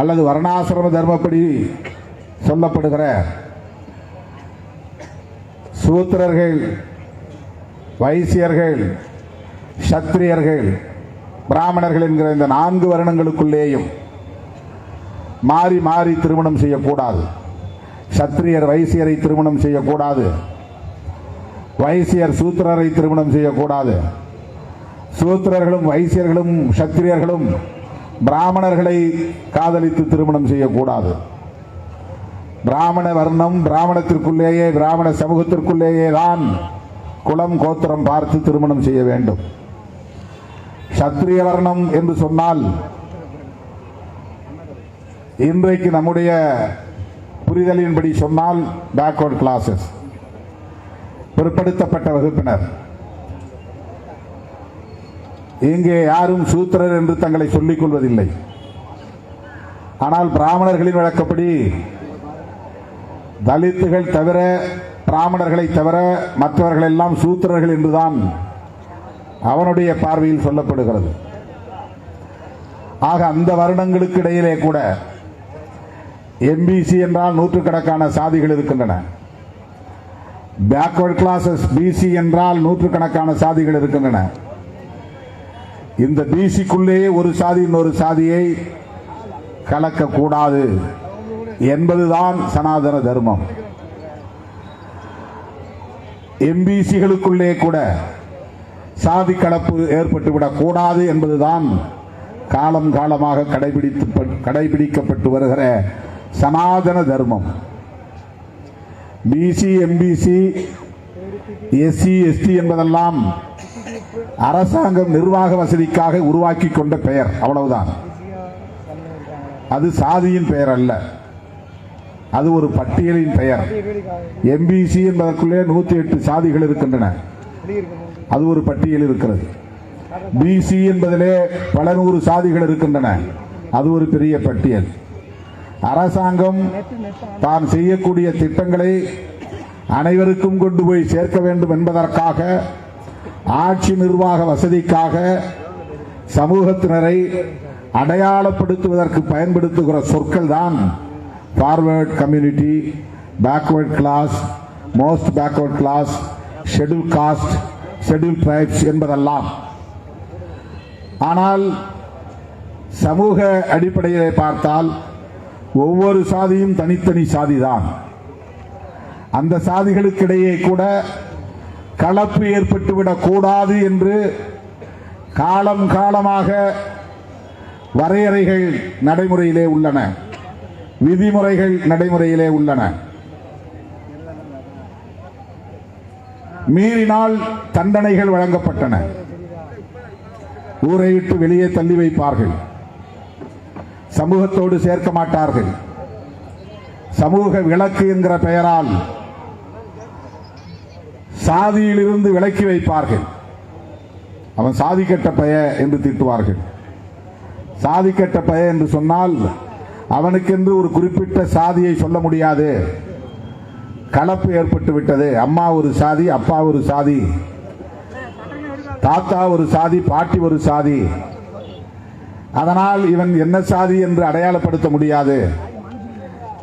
அல்லது வர்ணாசிரம தர்மப்படி சொல்லப்படுகிற சூத்திரர்கள் வைசியர்கள் சத்திரியர்கள் பிராமணர்கள் என்கிற இந்த நான்கு வருணங்களுக்குள்ளேயும் மாறி மாறி திருமணம் செய்யக்கூடாது. சத்திரியர் வைசியரை திருமணம் செய்யக்கூடாது. வைசியர் சூத்திரரை திருமணம் செய்யக்கூடாது. சூத்திரர்களும் வைசியர்களும் சத்திரியர்களும் பிராமணர்களை காதலித்து திருமணம் செய்யக்கூடாது. பிராமண வர்ணம் பிராமணத்திற்குள்ளேயே பிராமண சமூகத்திற்குள்ளேயே தான் குலம் கோத்திரம் பார்த்து திருமணம் செய்ய வேண்டும். சத்திரிய வர்ணம் என்று சொன்னால் இன்றைக்கு நம்முடைய புரிதலின்படி சொன்னால் பேக்வர்ட் கிளாஸஸ் பிற்படுத்தப்பட்ட வகுப்பினர். இங்கே யாரும் சூத்திரர் என்று தங்களை சொல்லிக் கொள்வதில்லை. ஆனால் பிராமணர்களின் வழக்கப்படி தலித்துகள் தவிர பிராமணர்களை தவிர மற்றவர்கள் எல்லாம் சூத்திரர்கள் என்றுதான் அவனுடைய பார்வையில் சொல்லப்படுகிறது. ஆக அந்த வருடங்களுக்கு இடையிலே கூட எம்பிசி என்றால் நூற்றுக்கணக்கான சாதிகள் இருக்கின்றன. பேக்வர்ட் கிளாஸஸ் பிசி என்றால் நூற்றுக்கணக்கான சாதிகள் இருக்கின்றன. இந்த பிசிக்குள்ளேயே ஒரு சாதி இன்னொரு சாதியை கலக்கக்கூடாது என்பதுதான் சனாதன தர்மம். எம்பிசிகளுக்குள்ளே கூட சாதி கலப்பு ஏற்பட்டுவிடக் கூடாது என்பதுதான் காலம் காலமாக கடைபிடித்து கடைபிடிக்கப்பட்டு வருகிற சனாதன தர்மம். பிசி எம்பிசி எஸ்சி எஸ்டி என்பதெல்லாம் அரசாங்கம் நிர்வாக வசதிக்காக உருவாக்கி கொண்ட பெயர். அவ்வளவுதான். அது சாதியின் பெயர் அல்ல. அது ஒரு பட்டியலின் பெயர். எம்பிசி என்பதற்குள்ளே நூத்தி எட்டு சாதிகள் இருக்கின்றன. அது ஒரு பட்டியல் இருக்கிறது. பிசி என்பதிலே பல நூறு சாதிகள் இருக்கின்றன. அது ஒரு பெரிய பட்டியல். அரசாங்கம் தான் செய்யக்கூடிய திட்டங்களை அனைவருக்கும் கொண்டு போய் சேர்க்க வேண்டும் என்பதற்காக ஆட்சி நிர்வாக வசதிக்காக சமூகத்தினரை அடையாளப்படுத்துவதற்கு பயன்படுத்துகிற சொற்கள் தான் forward community backward class most backward class schedule caste schedule tribes என்பதெல்லாம். ஆனால் சமூக அடிப்படையிலே பார்த்தால் ஒவ்வொரு சாதியும் தனித்தனி சாதி தான் அந்த சாதிகளுக்கிடையே கூட கலப்பு ஏற்பட்டுவிடக் கூடாது என்று காலம் காலமாக வரையறைகள் நடைமுறையிலே உள்ளன. விதிமுறைகள் நடைமுறையிலே உள்ளன. மீறினால் தண்டனைகள் வழங்கப்பட்டன. ஊரை விட்டு வெளியே தள்ளி வைப்பார்கள். சமூகத்தோடு சேர்க்க மாட்டார்கள். சமூக விளக்கு என்கிற பெயரால் சாதியிலிருந்து விலக்கி வைப்பார்கள். அவன் சாதி கெட்ட பய என்று திட்டுவார்கள். சாதி கெட்ட பய என்று சொன்னால் அவனுக்கென்று ஒரு குறிப்பிட்ட சாதியை சொல்ல முடியாது. கலப்பு ஏற்பட்டு விட்டது. அம்மா ஒரு சாதி அப்பா ஒரு சாதி தாத்தா ஒரு சாதி பாட்டி ஒரு சாதி. அதனால் இவன் என்ன சாதி என்று அடையாளப்படுத்த முடியாது.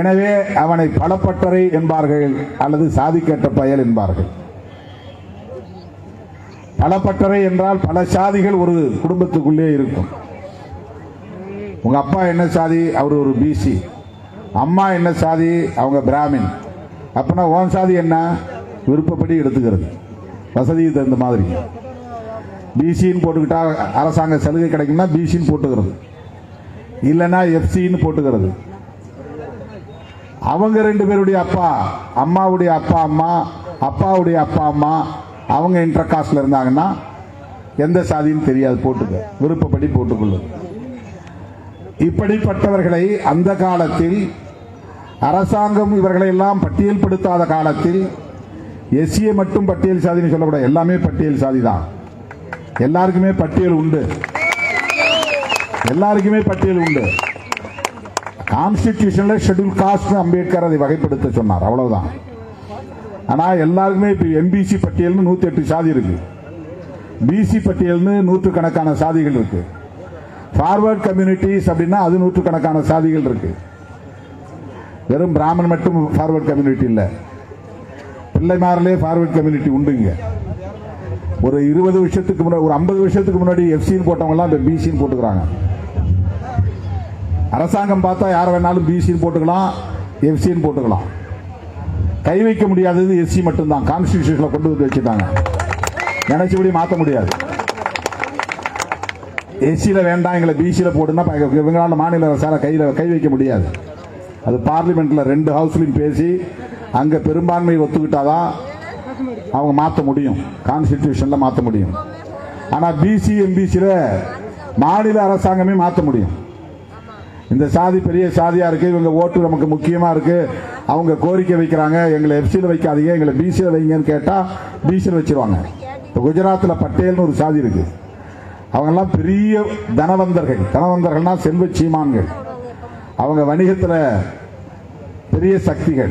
எனவே அவனை பலப்பட்டறை என்பார்கள் அல்லது சாதி கேட்ட பயல் என்பார்கள். பலப்பட்டறை என்றால் பல சாதிகள் ஒரு குடும்பத்துக்குள்ளே இருக்கும். உங்க அப்பா என்ன சாதி? அவர் ஒரு பிசி அம்மா என்ன சாதி? அவங்க பிராமின். அப்பனா ஓன் சாதி என்ன? விருப்பப்படி எடுத்துக்கிறது. வசதிக்கு தகுந்த மாதிரி. பிசின்னு போட்டுக்கிட்டா அரசாங்க சலுகை கிடைக்கும்னா பிசின்னு போட்டுக்கிறது. இல்லைன்னா எஃப்சின்னு போட்டுக்கிறது. அவங்க ரெண்டு பேருடைய அப்பா அம்மாவுடைய அப்பா அம்மா அப்பாவுடைய அப்பா அம்மா அவங்க இன்டர் இருந்தாங்கன்னா எந்த சாதின்னு தெரியாது போட்டுக்க. விருப்பப்படி போட்டுக்கொள்ளும் இப்படிப்பட்டவர்களை அந்த காலத்தில் அரசாங்கம் இவர்களை எல்லாம் பட்டியல்படுத்தாத காலத்தில் எஸ்சியை மட்டும் பட்டியல் சாதின்னு சொல்லக்கூடாது. எல்லாமே பட்டியல் சாதி தான். எல்லாருக்குமே பட்டியல் உண்டு. எல்லாருக்குமே பட்டியல் உண்டு. கான்ஸ்டிடியூஷன்ல ஷெட்யூல் காஸ்ட் அம்பேத்கர் அதை வகைப்படுத்த சொன்னார். அவ்வளவுதான். ஆனா எல்லாருக்குமே இப்ப எம்பிசி பட்டியல்னு நூத்தி எட்டு சாதி இருக்கு. பிசி பட்டியல்னு நூற்றுக்கணக்கான சாதிகள் இருக்கு. ஃபார்வர்ட் கம்யூனிட்டிஸ் அப்படின்னா அது நூற்றுக்கணக்கான சாதிகள் இருக்கு. வெறும் பிராமன் மட்டும் ஃபார்வர்ட் கம்யூனிட்டி இல்லை. பிள்ளைமாரிலே ஃபார்வர்ட் கம்யூனிட்டி உண்டுங்க. ஒரு இருபது வருஷத்துக்கு முன்னாடி ஒரு ஐம்பது வருஷத்துக்கு முன்னாடி எஃப்சின்னு போட்டவங்கலாம் இப்போ பிசின்னு போட்டுக்கிறாங்க. அரசாங்கம் பார்த்தா யாரை வேணாலும் பிசின்னு போட்டுக்கலாம் எஃப்சின்னு போட்டுக்கலாம். கை வைக்க முடியாதது எஸ்சி மட்டும்தான். கான்ஸ்டிடியூஷனில் கொண்டு வந்து வச்சுட்டாங்க. நினைச்சபடி மாற்ற முடியாது. எஸ்சியில் வேண்டாம் எங்களை பிசியில் போட்டுன்னா இவங்களால மாநில அரசால கையில் கை வைக்க முடியாது. அது பார்லிமெண்ட்ல ரெண்டு ஹவுஸ்லையும் பேசி அங்கே பெரும்பான்மை ஒத்துக்கிட்டாதான் அவங்க மாற்ற முடியும். கான்ஸ்டியூஷனில் மாற்ற முடியும். ஆனால் பிசி எம்பிசியில் மாநில அரசாங்கமே மாற்ற முடியும். இந்த சாதி பெரிய சாதியா இருக்கு இவங்க ஓட்டு நமக்கு முக்கியமா இருக்கு. அவங்க கோரிக்கை வைக்கிறாங்க. எங்களை எஃப்சியில் வைக்காதீங்க எங்களை பிசியில் வைங்கன்னு கேட்டால் பிசியில் வச்சிருவாங்க. இப்போ குஜராத்தில் பட்டேல்னு ஒரு சாதி இருக்கு. அவங்கெல்லாம் பெரிய தனவந்தர்கள். தனவந்தர்கள்னா செல்வ சீமான்கள். அவங்க வணிகத்தில் பெரிய சக்திகள்.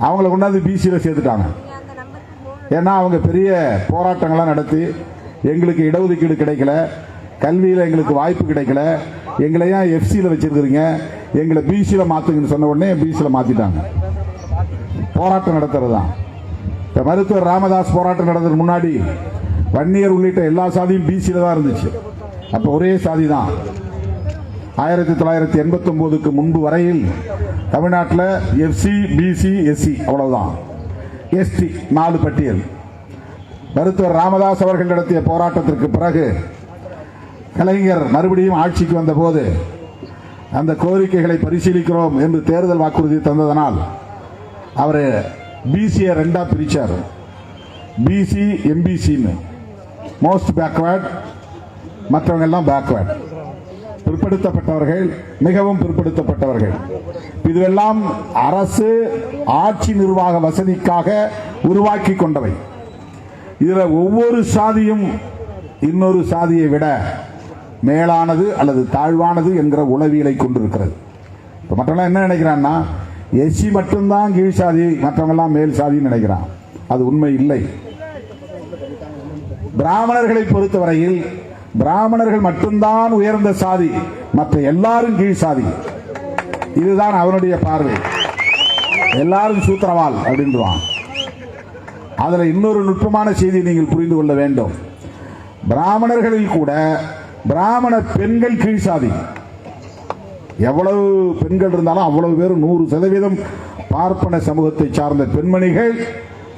அவங்கள கொண்டாந்து பிசியில் சேர்த்துட்டாங்க. ஏன்னா அவங்க பெரிய போராட்டங்கள்லாம் நடத்தி எங்களுக்கு இடஒதுக்கீடு கிடைக்கல. கல்வியில் எங்களுக்கு வாய்ப்பு கிடைக்கல. எங்களை ஏன் எஃப்சியில் வச்சிருக்கிறீங்க. எங்களை பிசியில் மாற்றுங்கன்னு சொன்ன உடனே பிசியில் மாற்றிட்டாங்க போராட்டம் நடத்துறது? தான் இப்போ மருத்துவர் ராமதாஸ் போராட்டம் நடந்தது முன்னாடி வன்னியர் உள்ளிட்ட எல்லா சாதியும் பிசியில் தான் இருந்துச்சு. அப்போ ஒரே சாதி தான். ஆயிரத்தி தொள்ளாயிரத்தி எண்பத்தொம்போதுக்கு முன்பு வரையில் தமிழ்நாட்டில் எஃப்சி பிசி எஸ்சி அவ்வளவுதான். எஸ்டி நாலு பட்டியல். மருத்துவர் ராமதாஸ் அவர்கள் நடத்திய போராட்டத்திற்கு பிறகு கலைஞர் மறுபடியும் ஆட்சிக்கு வந்தபோது அந்த கோரிக்கைகளை பரிசீலிக்கிறோம் என்று தேர்தல் வாக்குறுதி தந்ததனால் அவர் பிசியை ரெண்டா பிரிச்சார். பிசி எம்பிசின்னு மோஸ்ட் பேக்வேர்ட் மற்றவங்க எல்லாம் பேக்வேர்ட் பிற்படுத்தப்பட்டவர்கள் மிகவும் பிற்படுத்தப்பட்டவர்கள். இதுவெல்லாம் அரசு ஆட்சி நிர்வாக வசதிக்காக உருவாக்கி கொண்டவை. இதில் ஒவ்வொரு சாதியும் இன்னொரு சாதியை விட மேலானது அல்லது தாழ்வானது என்கிற உளவியலை கொண்டிருக்கிறது. இப்போ மற்றவங்களாம் என்ன நினைக்கிறான்னா எஸ்சி மட்டும்தான் கீழ் சாதி மற்றவங்கெல்லாம் மேல் சாதின்னு நினைக்கிறான். அது உண்மை இல்லை. பிராமணர்களை பொறுத்தவரையில் பிராமணர்கள் மட்டும்தான் உயர்ந்த சாதி மற்ற எல்லாரும் கீழ் சாதி. இதுதான் அவனுடைய பார்வை. எல்லாரும் சூத்திரவால் அப்படின்றான் அதில் இன்னொரு நுட்பமான செய்தியை நீங்கள் புரிந்து கொள்ள வேண்டும். பிராமணர்களில் கூட பிராமண பெண்கள் கீழ் சாதி. எவ்வளவு பெண்கள் இருந்தாலும் அவ்வளவு பேர் நூறு சதவீதம் பார்ப்பன சமூகத்தை சார்ந்த பெண்மணிகள்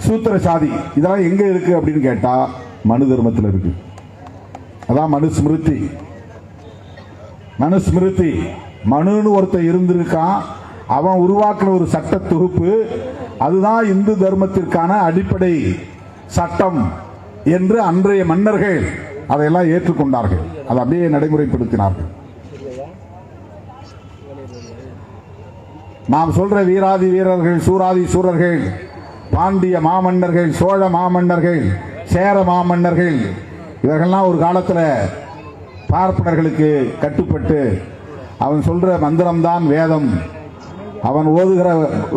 சூத்திர சாதி. இதெல்லாம் எங்க இருக்கு அப்படின்னு கேட்டா மனு தர்மத்தில் இருக்கு. அதான் மனுஸ்மிருதி மனுஸ்மிருதி மனுன்னு ஒருத்தன் இருந்திருக்கான். அவன் உருவாக்கின ஒரு சட்ட தொகுப்பு. அதுதான் இந்து தர்மத்திற்கான அடிப்படை சட்டம் என்று அன்றைய மன்னர்கள் அதையெல்லாம் ஏற்றுக்கொண்டார்கள். அதை அப்படியே நடைமுறைப்படுத்தினார்கள். நாம் சொல்ற வீராதி வீரர்கள் சூராதி சூரர்கள் பாண்டிய மாமன்னர்கள் சோழ மாமன்னர்கள் சேர மாமன்னர்கள் இவர்கள்லாம் ஒரு காலத்தில் பார்ப்பனர்களுக்கு கட்டுப்பட்டு அவன் சொல்ற மந்திரம்தான் வேதம். அவன் ஓதுகிற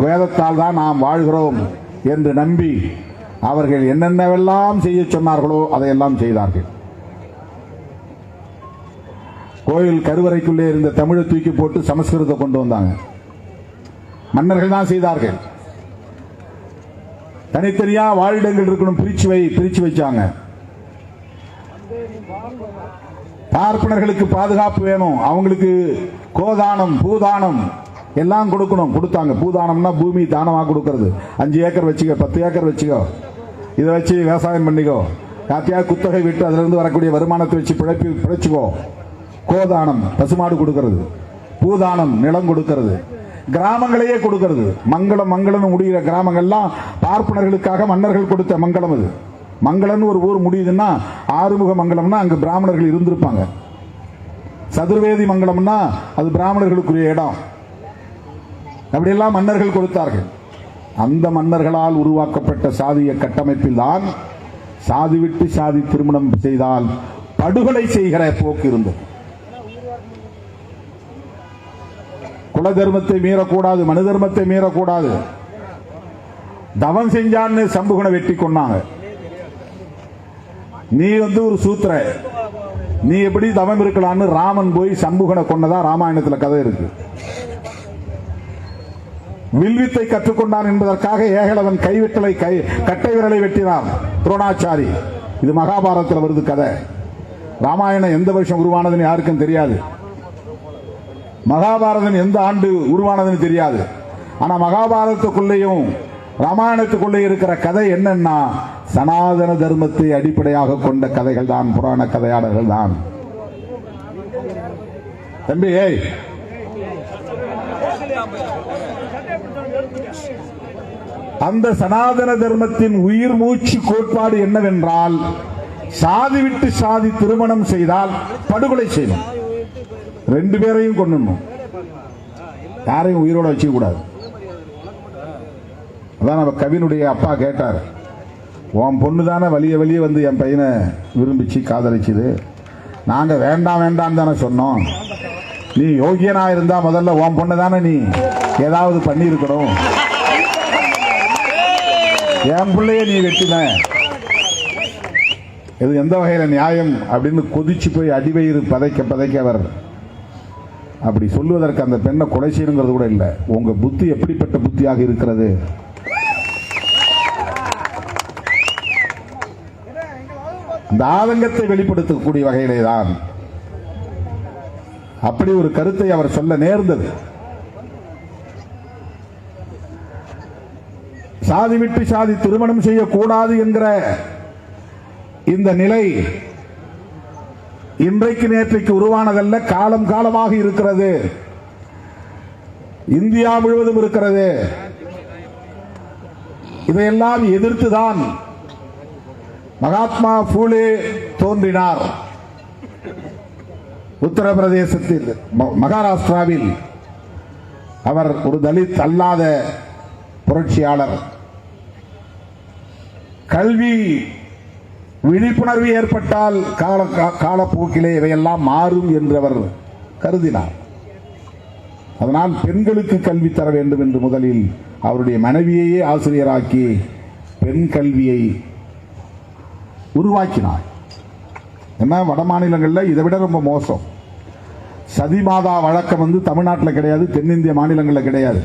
வேதத்தால் தான் நாம் வாழ்கிறோம் என்று நம்பி அவர்கள் என்னென்னவெல்லாம் செய்ய சொன்னார்களோ அதையெல்லாம் செய்தார்கள். கோயில் கருவறைக்குள்ளே இருந்த தமிழை தூக்கி போட்டு சமஸ்கிருதத்தை கொண்டு வந்தாங்க. மன்னர்கள் தான் செய்தார்கள். தனித்தனியா வாழிடங்கள் இருக்கணும் பிரிச்சு வை பிரிச்சு வச்சாங்க. பார்ப்பனர்களுக்கு பாதுகாப்பு வேணும். அவங்களுக்கு கோதானம் பூதானம் எல்லாம் கொடுக்கணும். கொடுத்தாங்க. பூதானம்னா பூமி தானமாக கொடுக்கறது. அஞ்சு ஏக்கர் வச்சுக்கோ பத்து ஏக்கர் வச்சுக்கோ. இதை வச்சு விவசாயம் பண்ணிக்கோ. காத்தியா குத்தகை விட்டு அதுலேருந்து வரக்கூடிய வருமானத்தை வச்சு பிழைப்பி பிழைச்சிக்கோ. கோதானம் பசுமாடு கொடுக்கறது. பூதானம் நிலம் கொடுக்கறது. கிராமங்களையே கொடுக்கறது. மங்களம் மங்களம் முடிகிற கிராமங்கள்லாம் பார்ப்பனர்களுக்காக மன்னர்கள் கொடுத்த மங்களம் அது. மங்களம்னு ஒரு ஊர் முடியுதுன்னா ஆறுமுக மங்கலம்னா அங்கே பிராமணர்கள் இருந்திருப்பாங்க. சதுர்வேதி மங்கலம்னா அது பிராமணர்களுக்குரிய இடம். அப்படியெல்லாம் மன்னர்கள் கொடுத்தார்கள். அந்த மன்னர்களால் உருவாக்கப்பட்ட சாதிய கட்டமைப்பில் தான் சாதி விட்டு சாதி திருமணம் செய்தால் படுகொலை செய்கிற போக்கு இருந்தது. குல தர்மத்தை மீறக்கூடாது மனு தர்மத்தை மீறக்கூடாது. தவம் செஞ்சான்னு சம்புகனை வெட்டி கொன்னாங்க. நீ வந்து ஒரு சூத்திர. நீ எப்படி தவம் இருக்கலாம்னு ராமன் போய் சம்புகனை கொன்னதா ராமாயணத்துல கதை இருக்கு. வில்வித்தை கற்றுக்கொண்டான் என்பதற்காக ஏகலவன் கைவிட்டலை கை கட்டை விரலை வெட்டினான் துரோணாச்சாரி. இது மகாபாரத்தில் வருது கதை. ராமாயணம் எந்த வருஷம் உருவானதுன்னு யாருக்கும் தெரியாது. மகாபாரதம் எந்த ஆண்டு உருவானதுன்னு தெரியாது. ஆனா மகாபாரதத்துக்குள்ளேயும் ராமாயணத்துக்குள்ளே இருக்கிற கதை என்னன்னா சனாதன தர்மத்தை அடிப்படையாக கொண்ட கதைகள் தான் புராண கதையாளர்கள் தான். தம்பி ஏய். அந்த சனாதன தர்மத்தின் உயிர் மூச்சு கோட்பாடு என்னவென்றால் சாதி விட்டு சாதி திருமணம் செய்தால் படுகொலை செய்யணும் ரெண்டு பேரையும் கொண்டுணும் யாரையும் உயிரோட வச்சுக்க கூடாது அதான் நம்ம கவினுடைய அப்பா கேட்டார். உன் பொண்ணு தானே வலிய வலிய வந்து என் பையனை விரும்பிச்சு காதலிச்சுது. நாங்கள் வேண்டாம் வேண்டாம் தானே சொன்னோம். நீ யோகியனா இருந்தா முதல்ல உன் பொண்ணு தானே நீ ஏதாவது பண்ணியிருக்கணும். என் பிள்ளைய நீ வெட்டின. இது எந்த வகையில் நியாயம் அப்படின்னு கொதிச்சு போய் அடிவயிறு பதைக்க பதைக்க அவர் அப்படி சொல்லுவதற்கு அந்த பெண்ணை கொலை செய்யணுங்கிறது கூட இல்லை. உங்க புத்தி எப்படிப்பட்ட புத்தியாக இருக்கிறது? இந்த ஆதங்கத்தை வெளிப்படுத்தக்கூடிய வகையிலே தான் அப்படி ஒரு கருத்தை அவர் சொல்ல நேர்ந்தது. சாதி விட்டு சாதி திருமணம் செய்யக்கூடாது என்கிற இந்த நிலை இன்றைக்கு நேற்றைக்கு உருவானதல்ல காலம் காலமாக இருக்கிறது. இந்தியா முழுவதும் இருக்கிறது. இதையெல்லாம் எதிர்த்துதான் மகாத்மா பூலே தோன்றினார். உத்தரப்பிரதேசத்தில் ம- மகாராஷ்டிராவில் அவர் ஒரு தலித் அல்லாத புரட்சியாளர். கல்வி விழிப்புணர்வு ஏற்பட்டால் கால காலப்போக்கிலே இவையெல்லாம் மாறும் என்று அவர் கருதினார். அதனால் பெண்களுக்கு கல்வி தர வேண்டும் என்று முதலில் அவருடைய மனைவியையே ஆசிரியராக்கி பெண் கல்வியை உருவாக்கினார். என்ன வட மாநிலங்களில் இதை விட ரொம்ப மோசம். சதிமாதா வழக்கம் வந்து தமிழ்நாட்டில் கிடையாது தென்னிந்திய மாநிலங்களில் கிடையாது.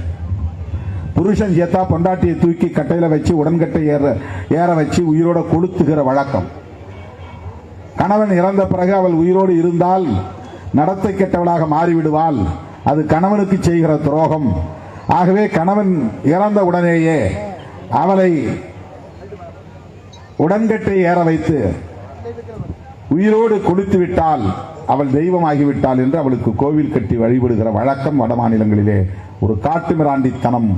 புருஷன் சேர்த்தா பொண்டாட்டியை தூக்கி கட்டையில் வச்சு உடன்கட்டை ஏற ஏற வச்சு உயிரோட கொளுத்துகிற வழக்கம். கணவன் இறந்த பிறகு அவள் உயிரோடு இருந்தால் நடத்தை கெட்டவளாக மாறிவிடுவாள். அது கணவனுக்கு செய்கிற துரோகம். ஆகவே கணவன் இறந்த உடனேயே அவளை உடன்கட்டை ஏற வைத்து உயிரோடு கொளுத்து விட்டால் அவள் தெய்வமாகிவிட்டாள் என்று அவளுக்கு கோவில் கட்டி வழிபடுகிற வழக்கம் வட மாநிலங்களிலே ஒரு காட்டு மிராண்டித்தனம்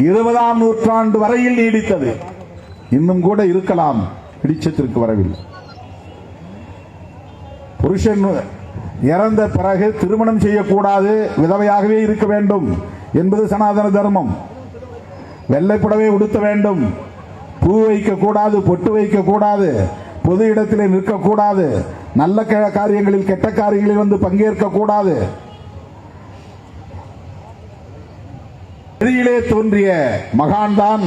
இருபதாம் நூற்றாண்டு வரையில் நீடித்தது. இன்னும் கூட இருக்கலாம். பிடிச்சத்திற்கு வரவில்லை. புருஷன் இறந்த பிறகு திருமணம் செய்யக்கூடாது. விதவையாகவே இருக்க வேண்டும். என்பது சனாதன தர்மம். வெள்ளைப்புடவை உடுத்த வேண்டும். பூ வைக்க கூடாது பொட்டு வைக்க கூடாது பொது இடத்திலே நிற்கக்கூடாது. நல்ல காரியங்களில் கெட்ட காரியங்களில் வந்து பங்கேற்க கூடாது வெளியிலே தோன்றிய மகான் தான்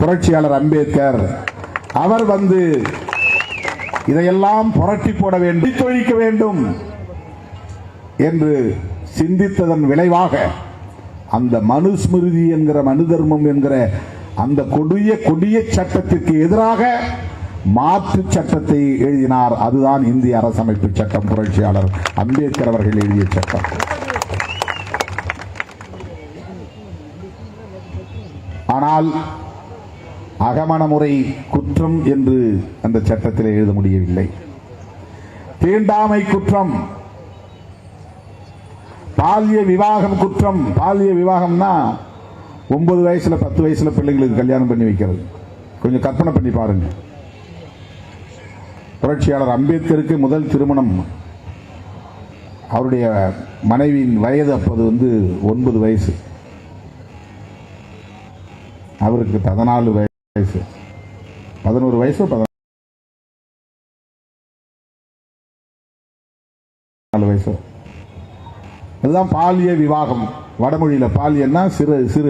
புரட்சியாளர் அம்பேத்கர். அவர் வந்து இதையெல்லாம் புரட்டி போட வேண்டும் தொழிக்க வேண்டும் என்று சிந்தித்ததன் விளைவாக அந்த மனுஸ்மிருதி என்கிற மனு தர்மம் என்கிற அந்த கொடிய கொடிய சட்டத்திற்கு எதிராக மாற்று சட்டத்தை எழுதினார். அதுதான் இந்திய அரசமைப்பு சட்டம் புரட்சியாளர் அம்பேத்கர் அவர்கள் எழுதிய சட்டம். ஆனால் அகமணமுறை குற்றம் என்று அந்த சட்டத்தில் எழுத முடியவில்லை. தீண்டாமை குற்றம் பாலிய விவாகம் குற்றம். பாலிய விவாகம்னா ஒன்பது வயசுல பத்து வயசுல பிள்ளைங்களுக்கு கல்யாணம் பண்ணி வைக்கிறது. கொஞ்சம் கற்பனை பண்ணி பாருங்க. புரட்சியாளர் அம்பேத்கருக்கு முதல் திருமணம். அவருடைய மனைவியின் வயது அப்போது வந்து ஒன்பது வயசு. அவருக்கு பதினாலு வயசு. பதினோரு வயசு பதினாலு வயசு. அதுதான் பாலிய விவாகம். வடமொழியில பாலியன்னா சிறு சிறு.